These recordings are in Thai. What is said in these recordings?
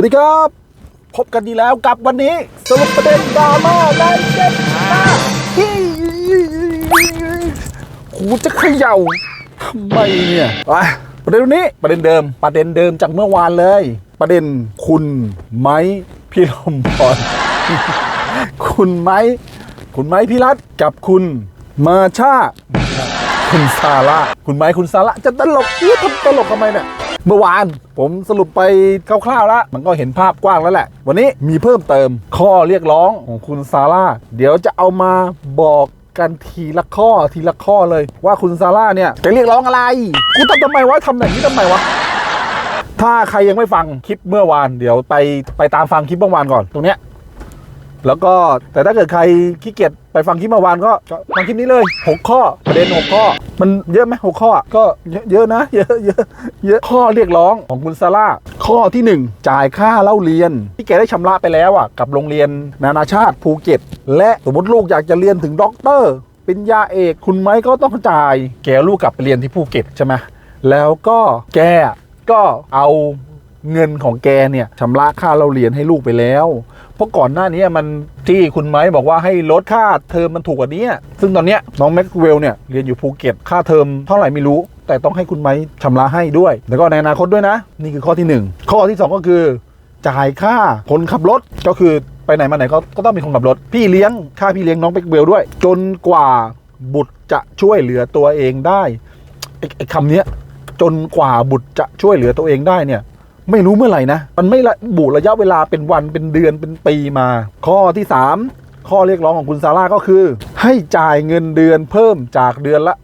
วัสดีครับ พบกันดีแล้วกับวันนี้ สรุปประเด็นดราม่าในเจ็ดมาที่หูจะเขย่าทำไมเนี่ยไปประเด็นวันนี้ประเด็นเดิม ประเด็นเดิมจากเมื่อวานเลย ประเด็นคุณไม้พี่ลมพรคุณไม้ คุณไม้พี่รัตกับคุณมาชา คุณซาร่าคุณไม้คุณซาร่าจะตลกเอ๊ะทำตลกทำไมเนี่ยเมื่อวานผมสรุปไปคร่าวๆแล้ว มันก็เห็นภาพกว้างแล้วแหละ วันนี้มีเพิ่มเติมข้อเรียกร้องของคุณซาร่าเดี๋ยวจะเอามาบอกกันทีละข้อทีละข้อเลย ว่าคุณซาร่าเนี่ยจะเรียกร้องอะไรกูทำทำไมวะทำแบบนี้ทำไมวะถ้าใครยังไม่ฟังคลิปเมื่อวาน เดี๋ยวไปไปตามฟังคลิปเมื่อวานก่อน ตรงเนี้ย แล้วก็แต่ถ้าเกิดใครขี้เกียจไปฟังคลิปเมื่อวานก็ฟังคลิปนี้เลย 6 ข้อประเด็น 6 ข้อ มันเยอะไหมหกข้อก็เยอะนะ เยอะเยอะเยอะข้อเรียกร้องของคุณซาร่าข้อที่ 1 จ่ายค่าเล่าเรียน ที่แกได้ชำระไปแล้วอะกับโรงเรียนนานาชาติภูเก็ต และสมมติลูกอยากจะเรียนถึงด็อกเตอร์ปริญญาเอกคุณไม้ก็ต้องจ่ายแกลูกกลับไปเรียนที่ภูเก็ตใช่ไหมแล้วก็แกก็เอา เงินของแกเนี่ยชำระค่าเล่าเรียนให้ลูกไปแล้ว เพราะก่อนหน้านี้มันที่คุณไม้บอกว่าให้ลดค่าเทอมมันถูกกว่านี้ ซึ่งตอนเนี้ยน้องแม็กเวลเนี่ยเรียนอยู่ภูเก็ตค่าเทอมเท่าไหร่ไม่รู้ แต่ต้องให้คุณไม้ชำระให้ด้วย แล้วก็ในอนาคตด้วยนะ นี่คือข้อที่หนึ่งข้อที่สองก็คือจ่ายค่าคนขับรถก็คือไปไหนมาไหนก็ก็ต้องมีคนขับรถ พี่เลี้ยงค่าพี่เลี้ยงน้องแม็กเวลด้วย จนกว่าบุตรจะช่วยเหลือตัวเองได้ไอ้คำนี้จนกว่าบุตรจะช่วยเหลือตัวเองได้เนี่ย ไม่รู้เมื่อไหร่นะ มันไม่ระบุระยะเวลาเป็นวันเป็นเดือนเป็นปีมา ข้อที่ 3 ข้อเรียกร้องของคุณซาร่าก็คือ ให้จ่ายเงินเดือนเพิ่มจากเดือนละ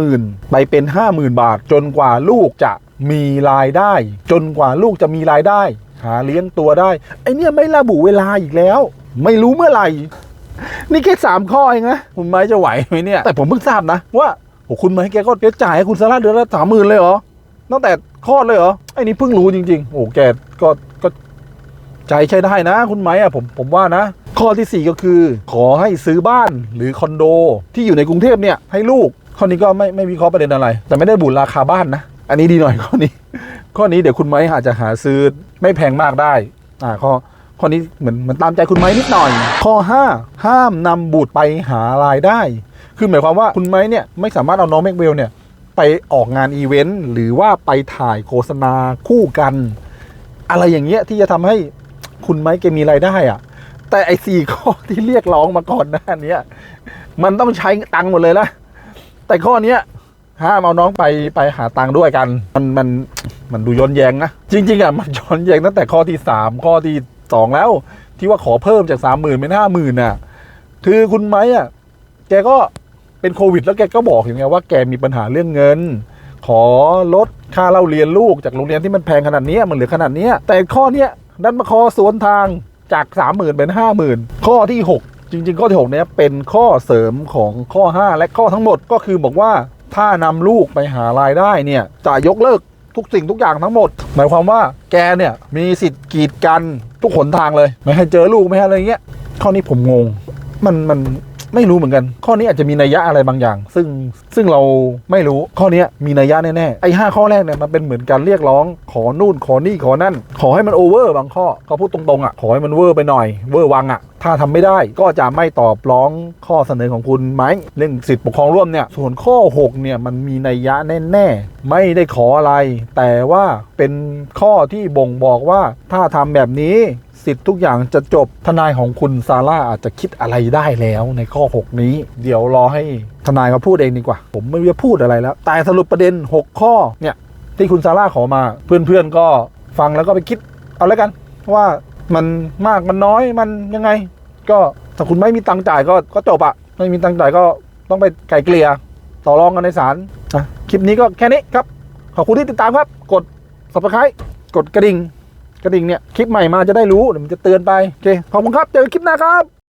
30,000ไปเป็น 50,000 บาท จนกว่าลูกจะมีรายได้ จนกว่าลูกจะมีรายได้ หาเลี้ยงตัวได้ ไอเนี่ยไม่ระบุเวลาอีกแล้ว ไม่รู้เมื่อไหร่ นี่แค่สามข้อเองนะคุณไม้จะไหวไหมเนี่ยแต่ผมเพิ่งทราบนะว่าโอ้คุณไม้แกก็แกจ่ายให้คุณซาร่าเดือนละสามหมื่นเลยเหรอ ตั้งแต่คลอดเลยเหรอไอ้นี่เพิ่งรู้จริง ๆ โอ้แกก็ก็ใจใช้ได้นะ คุณไหม้อะผมผมว่านะ ข้อที่ 4 ก็คือ ขอให้ซื้อบ้านหรือคอนโด ที่อยู่ในกรุงเทพเนี่ยให้ลูกข้อนี้ก็ไม่ไม่มีข้อประเด็นอะไร แต่ไม่ได้บุญราคาบ้านนะ อันนี้ดีหน่อยข้อนี้ ข้อนี้เดี๋ยวคุณไม้อาจจะหาซื้อไม่แพงมากได้อ่าข้อข้อนี้เหมือนเหมือนตามใจคุณไม้นิดหน่อย ข้อ 5 ห้ามนำบุตรไปหารายได้ คือหมายความว่าคุณไม้เนี่ยไม่สามารถเอาน้องแม็กเวลเนี่ย ไปออกงานอีเวนต์หรือว่าไปถ่ายโฆษณาคู่กัน อะไรอย่างเงี้ยที่จะทำให้คุณไม้แกมีรายได้อะแต่ไอ้สี่ข้อที่เรียกร้องมาก่อนหน้านี้มันต้องใช้ตังค์หมดเลยนะแต่ข้อเนี้ยห้ามเอาน้องไปไปหาตังค์ด้วยกัน มันมันมันดูย้อนแยงนะ จริง ๆอะมันย้อนแยงตั้งแต่ข้อที่สามข้อที่สองแล้ว ที่ว่าขอเพิ่มจากสามหมื่นเป็นห้าหมื่นน่ะ คือคุณไม้อะ แกก็ เป็นโควิด แล้วแกก็บอกอย่างไงว่าแกมีปัญหาเรื่องเงิน ขอลดค่าเล่าเรียนลูกจากโรงเรียนที่มันแพงขนาดนี้มันเหลือขนาดนี้แต่ข้อเนี้ยดันมาขอสวนทางจากสามหมื่นเป็นห้าหมื่นข้อที่หกจริง ๆ ข้อที่หกเนี้ยเป็นข้อเสริมของข้อ 5 และข้อทั้งหมดก็คือบอกว่าถ้านำลูกไปหารายได้เนี่ยจะยกเลิกทุกสิ่งทุกอย่างทั้งหมด หมายความว่าแกเนี่ยมีสิทธิ์กีดกันทุกหนทางเลย ไม่ให้เจอลูกไม่ให้อะไรเงี้ยข้อนี้ผมงง มันมัน ไม่รู้เหมือนกัน ข้อนี้อาจจะมีนัยยะอะไรบางอย่าง ซึ่งซึ่งเราไม่รู้ข้อนี้มีนัยยะแน่ๆไอ้ห้าข้อแรกเนี่ยมันเป็นเหมือนการเรียกร้อง ขอนู่นขอนี่ขอนั่น ขอให้มันโอเวอร์บางข้อก็พูดตรงๆอะขอให้มันเวอร์ไปหน่อยเวอร์วังอะถ้าทำไม่ได้ก็จะไม่ตอบร้องข้อเสนอของคุณไหมเรื่องสิทธิปกครองร่วมเนี่ยส่วนข้อ 6 เนี่ยมันมีนัยยะแน่ๆ ไม่ได้ขออะไร แต่ว่าเป็นข้อที่บ่งบอกว่าถ้าทำแบบนี้ สิทธิ์ทุกอย่างจะจบทนายของคุณซาร่าอาจจะคิดอะไรได้แล้วในข้อ 6 นี้ เดี๋ยวรอให้ทนายเขาพูดเองดีกว่า ผมไม่รู้จะพูดอะไรแล้ว แต่สรุปประเด็น 6 ข้อเนี่ยที่คุณซาร่าขอมา เพื่อนๆก็ฟังแล้วก็ไปคิดเอาแล้วกัน ว่ามันมากมันน้อยมันยังไง ก็ถ้าคุณไม่มีตังค์จ่ายก็ก็จบอะไม่มีตังค์จ่ายก็ต้องไปไกลเกลี่ยต่อรองกันในศาลคลิปนี้ก็แค่นี้ครับ ขอบคุณที่ติดตามครับ กด subscribe กดกระดิ่ง กระดิ่งเนี่ยคลิปใหม่มาจะได้รู้เดี๋ยวมันจะเตือนไปโอเคขอบคุณครับเจอกันคลิปหน้าครับ